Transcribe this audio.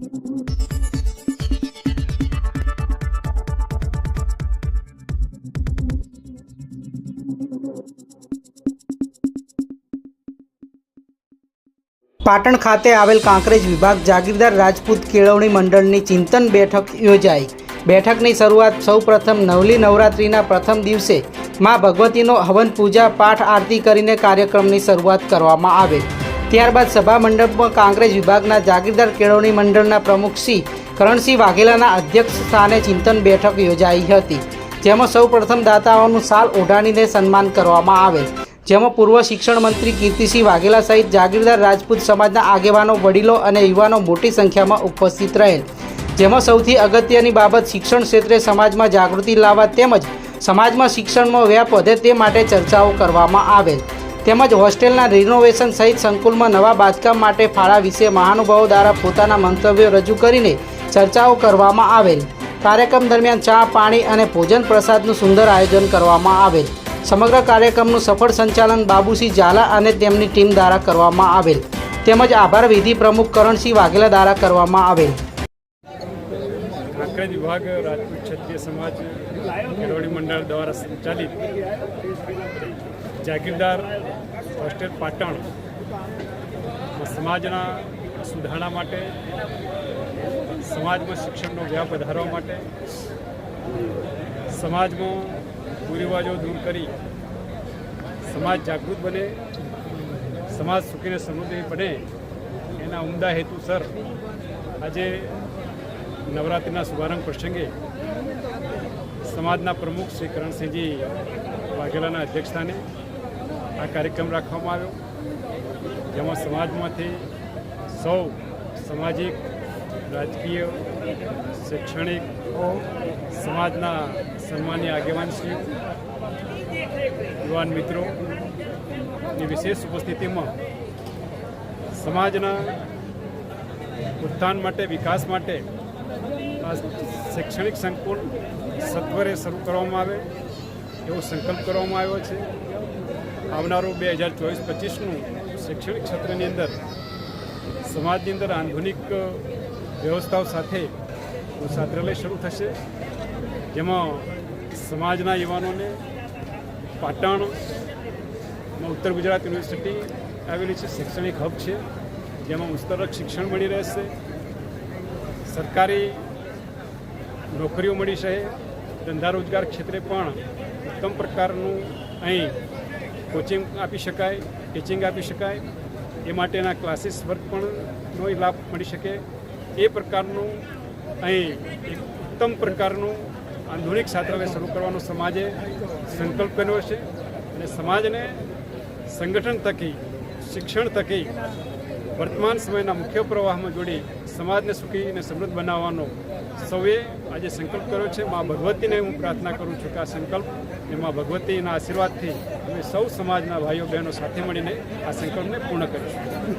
પાટણ ખાતે આવેલ કાંકરેજ વિભાગ જાગીરદાર રાજપૂત કેળવણી મંડળની ચિંતન બેઠક યોજાઈ. બેઠકની શરૂઆત સૌપ્રથમ નવલી નવરાત્રિના પ્રથમ દિવસે મા ભગવતીનો હવન પૂજા, પાઠ આરતી કરીને કાર્યક્રમની શરૂઆત કરવામાં આવેલ ત્યારબાદ સભા મંડપમાં કોંગ્રેસ વિભાગના જાગીરદાર કેળવણી મંડળના પ્રમુખ શ્રી કરણસિંહ વાઘેલાના અધ્યક્ષ સ્થાને ચિંતન બેઠક યોજાઈ હતી, જેમાં સૌપ્રથમ દાતાઓનું સાલ ઓઢાણીને સન્માન કરવામાં આવેલ. જેમાં પૂર્વ શિક્ષણ મંત્રી કીર્તિસિંહ વાઘેલા સહિત જાગીરદાર રાજપૂત સમાજના આગેવાનો, વડીલો અને યુવાનો મોટી સંખ્યામાં ઉપસ્થિત રહેલ. જેમાં સૌથી અગત્યની બાબત શિક્ષણ ક્ષેત્રે સમાજમાં જાગૃતિ લાવવા તેમજ સમાજમાં શિક્ષણનો વ્યાપ વધે તે માટે ચર્ચાઓ કરવામાં આવેલ. તેમજ હોસ્ટેલના રિનોવેશન સહિત સંકુલમાં નવા બાંધકામ માટે ફાળા વિશે મહાનુભાવો દ્વારા પોતાના મંતવ્યો રજૂ કરીને ચર્ચાઓ કરવામાં આવેલ. કાર્યક્રમ દરમિયાન ચા, પાણી અને ભોજન પ્રસાદનું સુંદર આયોજન કરવામાં આવેલ. સમગ્ર કાર્યક્રમનું સફળ સંચાલન બાબુસિંહ ઝાલા અને તેમની ટીમ દ્વારા કરવામાં આવેલ. તેમજ આભાર વિધિ પ્રમુખ કરણસિંહ વાઘેલા દ્વારા કરવામાં આવેલ. વિભાગ રાજપૂત ક્ષત્રિય સમાજ મંડળ દ્વારા સંચાલિત જાગીરદાર હોસ્ટેલ પાટણ. સમાજના સુધારણા માટે, સમાજમાં શિક્ષણનો વ્યાપ વધારવા માટે, સમાજમાં કુરિવાજો દૂર કરી સમાજ જાગૃત બને, સમાજ સુખીને સમૃદ્ધિ બને, એના ઉમદા હેતુસર આજે નવરાત્રિના શુભારંભ પ્રસંગે સમાજના પ્રમુખ શ્રી કરણસિંહજી વાઘેલાના અધ્યક્ષસ્થાને આ કાર્યક્રમ રાખવામાં આવ્યો. જેમાં સમાજમાંથી સૌ સામાજિક, રાજકીય, શૈક્ષણિક, સમાજના સન્માન્ય આગેવાનશ્રી યુવાન મિત્રોની વિશેષ ઉપસ્થિતિમાં સમાજના ઉત્થાન માટે, વિકાસ માટે આ શૈક્ષણિક સંકુલ સત્વરે શરૂ કરવામાં આવે એવો સંકલ્પ કરવામાં આવ્યો છે. આવનારું બે હજાર ચોવીસ પચીસનું શૈક્ષણિક ક્ષેત્રની અંદર સમાજની અંદર આધુનિક વ્યવસ્થાઓ સાથે છાત્રાલય શરૂ થશે. જેમાં સમાજના યુવાનોને પાટણમાં ઉત્તર ગુજરાત યુનિવર્સિટી આવેલી છે, શૈક્ષણિક હબ છે. જેમાં મુસ્તરક શિક્ષણ મળી રહેશે. સરકારી નોકરીઓ મળી શકે ધંધા રોજગાર ક્ષેત્રે પણ ઉત્તમ પ્રકારનું અહીં કોચિંગ આપી શકાય, ટીચિંગ આપી શકાય, એ માટેના ક્લાસીસ વર્ક પણનો લાભ મળી શકે. એ પ્રકારનું અહીં એક ઉત્તમ પ્રકારનું આધુનિક છાત્રાલય શરૂ કરવાનો સમાજે સંકલ્પ કર્યો છે અને સમાજને સંગઠન થકી, શિક્ષણ થકી, વર્તમાન સમયના મુખ્ય પ્રવાહમાં જોડી સમાજને સુખી અને સમૃદ્ધ બનાવવાનો સૌએ આજે સંકલ્પ કર્યો છે. મા ભગવતીને હું પ્રાર્થના કરું છું કે આ સંકલ્પ એ મા ભગવતીના આશીર્વાદથી અમે સૌ સમાજના ભાઈઓ બહેનો સાથે મળીને આ સંકલ્પને પૂર્ણ કરીશું.